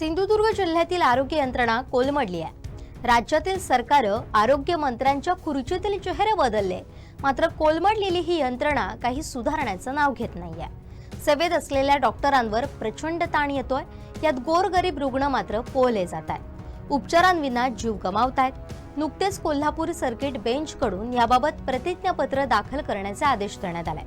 सिंधुदुर्ग जिल्ह्यातील आरोग्य यंत्रणा कोलमडली आहे. राज्यातील सरकार आरोग्य मंत्र्यांच्या खुर्चीतील चेहरे बदलले. मात्र कोलमडलेली ही यंत्रणा काही सुधारण्याचं नाव घेत नाहीये. सेवेत असलेल्या डॉक्टरांवर प्रचंड ताण येतोय. यात गोरगरीब रुग्ण मात्र पोहले जात आहेत उपचारांविना जीव गमावतायत. नुकतेच कोल्हापूर सर्किट बेंचकडून याबाबत प्रतिज्ञापत्र दाखल करण्याचे आदेश देण्यात आले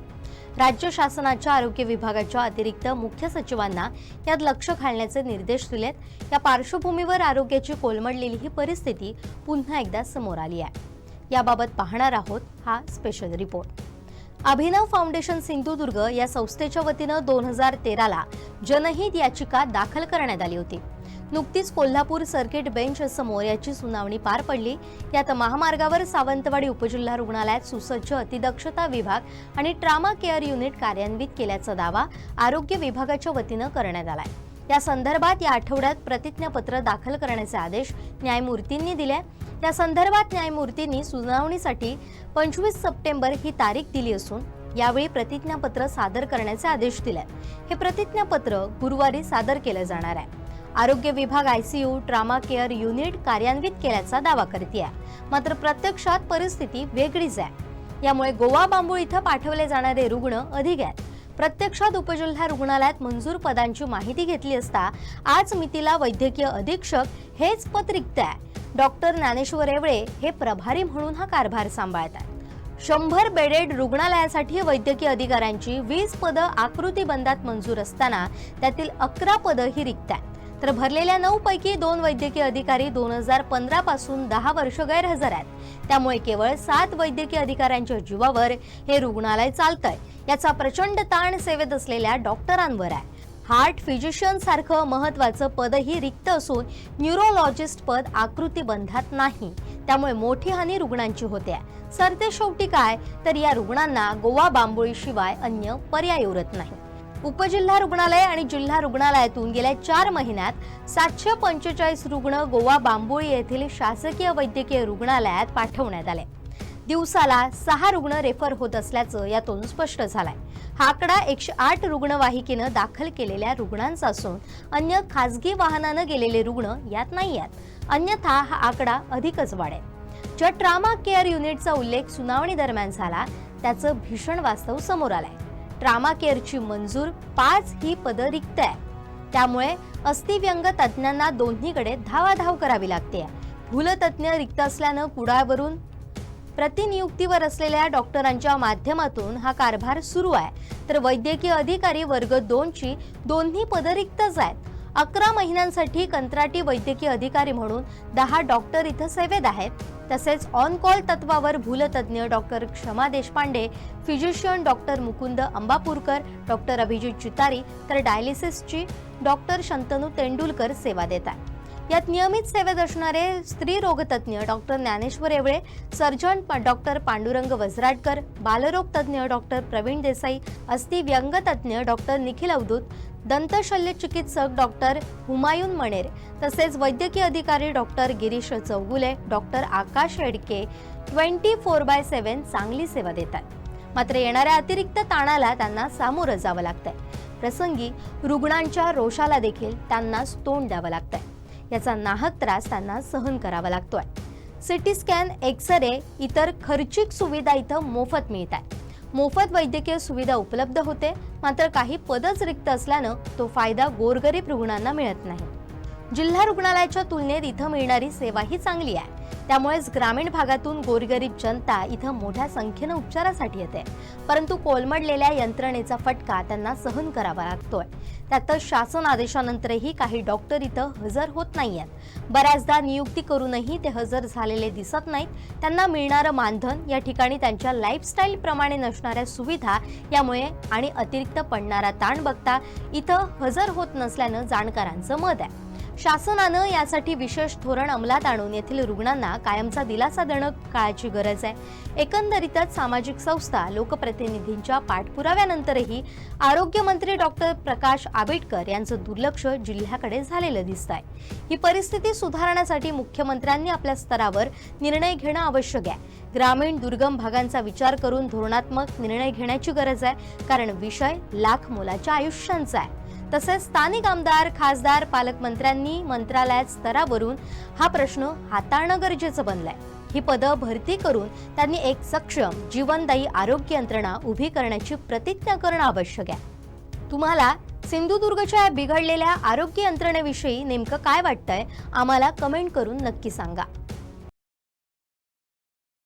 राज्य शासनाच्या आरोग्य विभागाच्या अतिरिक्त मुख्य सचिवांना यात लक्ष घालण्याचे निर्देश दिलेत. या पार्श्वभूमीवर आरोग्याची कोलमडलेली ही परिस्थिती पुन्हा एकदा समोर आली आहे. याबाबत पाहणार आहोत हा special report. Abhinav foundation Sindhudurg या संस्थेच्या वतीनं दोन हजार तेराला जनहित याचिका दाखल करण्यात आली होती. नुकतीच कोल्हापूर सर्किट बेंच समोर याची सुनावणी पार पडली. यात महामार्गावर सावंतवाडी उपजिल्हा रुग्णालयात सुसज्ज अतिदक्षता विभाग आणि ट्रामा केअर युनिट कार्यान्वित केल्याचा दावा आरोग्य विभागाच्या वतीनं करण्यात आलाय. या संदर्भात या आठवड्यात प्रतिज्ञापत्र दाखल करण्याचे आदेश न्यायमूर्तींनी दिले. या संदर्भात न्यायमूर्तींनी सुनावणीसाठी पंचवीस सप्टेंबर ही तारीख दिली असून यावेळी प्रतिज्ञापत्र सादर करण्याचे आदेश दिले. हे प्रतिज्ञापत्र गुरुवारी सादर केलं जाणार आहे. आरोग्य विभाग आयसीयू ट्रामा केअर युनिट कार्यान्वित केल्याचा दावा करते मात्र प्रत्यक्षात परिस्थिती वेगळीच आहे. यामुळे गोवा बांबू इथं पाठवले जाणारे रुग्ण अधिक आहेत. प्रत्यक्षात उपजिल्हा रुग्णालयात मंजूर पदांची माहिती घेतली असता आज मितीला वैद्यकीय अधीक्षक हेच पद रिक्त आहे डॉक्टर ज्ञानेश्वर एवळे हे प्रभारी म्हणून हा कारभार सांभाळतात शंभर बेडेड रुग्णालयासाठी वैद्यकीय अधिकाऱ्यांची वीस पदं आकृतीबंधात मंजूर असताना त्यातील अकरा पदं ही रिक्त आहेत तर भरलेल्या नऊ पैकी दोन वैद्यकीय अधिकारी दोन हजार पंधरा पासून दहा वर्ष गैरहजर आहेत. त्यामुळे केवळ सात वैद्यकीय अधिकाऱ्यांच्या जीवावर हे रुग्णालय चालतंय. याचा प्रचंड ताण सेवेत असलेल्या डॉक्टरांवर आहे. हार्ट फिजिशियन सारखं महत्वाचं पदही रिक्त असून न्यूरोलॉजिस्ट पद आकृतीबंधात नाही. त्यामुळे मोठी हानी रुग्णांची होते. सरते शेवटी काय? तर या रुग्णांना गोवा बांबोळीशिवाय अन्य पर्याय उरत नाही. उपजिल्हा रुग्णालय आणि जिल्हा रुग्णालयातून गेल्या चार महिन्यात सातशे पंचेचाळीस रुग्ण गोवा बांबोळी येथील शासकीय वैद्यकीय रुग्णालयात पाठवण्यात आले. दिवसाला सहा रुग्ण रेफर होत असल्याचं यातून स्पष्ट झालंय. हा आकडा एकशे आठ रुग्णवाहिकेनं दाखल केलेल्या रुग्णांचा असून अन्य खासगी वाहनानं गेलेले रुग्ण यात नाही आहेत. अन्यथा हा आकडा अधिकच वाढेल. ज्या ट्रामा केअर युनिटचा उल्लेख सुनावणी दरम्यान झाला त्याचं भीषण वास्तव समोर आलंय. ट्रामा केअरची मंजूर पाच ही पदं रिक्त आहे. त्यामुळे अस्थिव्यंग तज्ज्ञांना दोन्हीकडे धावाधाव करावी लागते. भूलतज्ज्ञ रिक्त असल्यानं कुडाळवरून प्रतिनियुक्तीवर असलेल्या डॉक्टरांच्या माध्यमातून हा कारभार सुरू आहे. तर वैद्यकीय अधिकारी वर्ग दोनची दोन्ही पदं रिक्तच आहेत. अकरा महिन्यांसाठी कंत्राटी वैद्यकीय अधिकारी म्हणून दहा डॉक्टर इथं सेवेत आहेत. तसेच ऑन कॉल तत्वावर भूलतज्ञ doctor Kshama Deshpande physician doctor Mukund Ambapurkar doctor Abhijit Chitari तर डायलिसिसची डॉक्टर शंतनू तेंडुलकर सेवा देतात यात नियमित सेवेत असणारे स्त्री रोगतज्ञ doctor Dnyaneshwar Evale surgeon doctor Pandurang Vajratkar बालरोग तज्ञ डॉक्टर प्रवीण देसाई अस्थि व्यंगतज्ञ डॉक्टर निखिल अवधूत दंतशल्य चिकित्सक डॉक्टर हुमायून मणेर तसेच वैद्यकीय अधिकारी doctor Girish Chougule doctor Akash Edke twenty four by seven चांगली सेवा देतात. मात्र येणाऱ्या अतिरिक्त ताणाला त्यांना सामोरं जावं लागतंय. प्रसंगी रुग्णांच्या रोषाला देखील त्यांनाच तोंड द्यावं लागतंय. याचा नाहक त्रास त्यांना सहन करावा लागतोय. सिटी स्कॅन एक्स रे इतर खर्चिक सुविधा इथं मोफत मिळत आहे मोफत वैद्यकीय सुविधा उपलब्ध होते मात्र काही पदच रिक्त असल्यानं तो फायदा गोरगरीब रुग्णांना मिळत नाही. जिल्हा रुग्णालयाच्या तुलनेत इथं मिळणारी सेवाही चांगली आहे. त्यामुळेच ग्रामीण भागातून गोरगरीब जनता इथं मोठ्या संख्येनं उपचारासाठी येते. परंतु कोलमडलेल्या यंत्रणेचा फटका त्यांना सहन करावा लागतोय. त्यातच शासन आदेशानंतरही काही डॉक्टर इथं हजर होत नाहीयेत. बऱ्याचदा नियुक्ती करूनही ते हजर झालेले दिसत नाहीत. त्यांना मिळणारं मानधन या ठिकाणी त्यांच्या लाईफस्टाईल प्रमाणे नसणाऱ्या सुविधा यामुळे आणि अतिरिक्त पडणारा ताण बघता इथं हजर होत नसल्यानं जाणकारांचं मत आहे. शासनानं यासाठी विशेष धोरण अंमलात आणून येथील रुग्णांना कायमचा दिलासा देणं काळाची गरज आहे. एकंदरीतच सामाजिक संस्था लोकप्रतिनिधींच्या पाठपुराव्यानंतरही आरोग्यमंत्री डॉक्टर प्रकाश आंबेडकर यांचं दुर्लक्ष जिल्ह्याकडे झालेलं दिसत आहे ही परिस्थिती सुधारण्यासाठी मुख्यमंत्र्यांनी आपल्या स्तरावर निर्णय घेणं आवश्यक आहे. ग्रामीण दुर्गम भागांचा विचार करून धोरणात्मक निर्णय घेण्याची गरज आहे. कारण विषय लाख मोलाच्या आयुष्यांचा आहे. तसेच स्थानिक आमदार खासदार पालकमंत्र्यांनी मंत्रालयात स्तरावरून हा प्रश्न हाताळणं गरजेचं बनलंय. ही पदं भरती करून त्यांनी एक सक्षम जीवनदायी आरोग्य यंत्रणा उभी करण्याची प्रतिज्ञा करणं आवश्यक आहे. तुम्हाला सिंधुदुर्गच्या बिघडलेल्या आरोग्य यंत्रणेविषयी नेमकं काय वाटतंय आम्हाला कमेंट करून नक्की सांगा.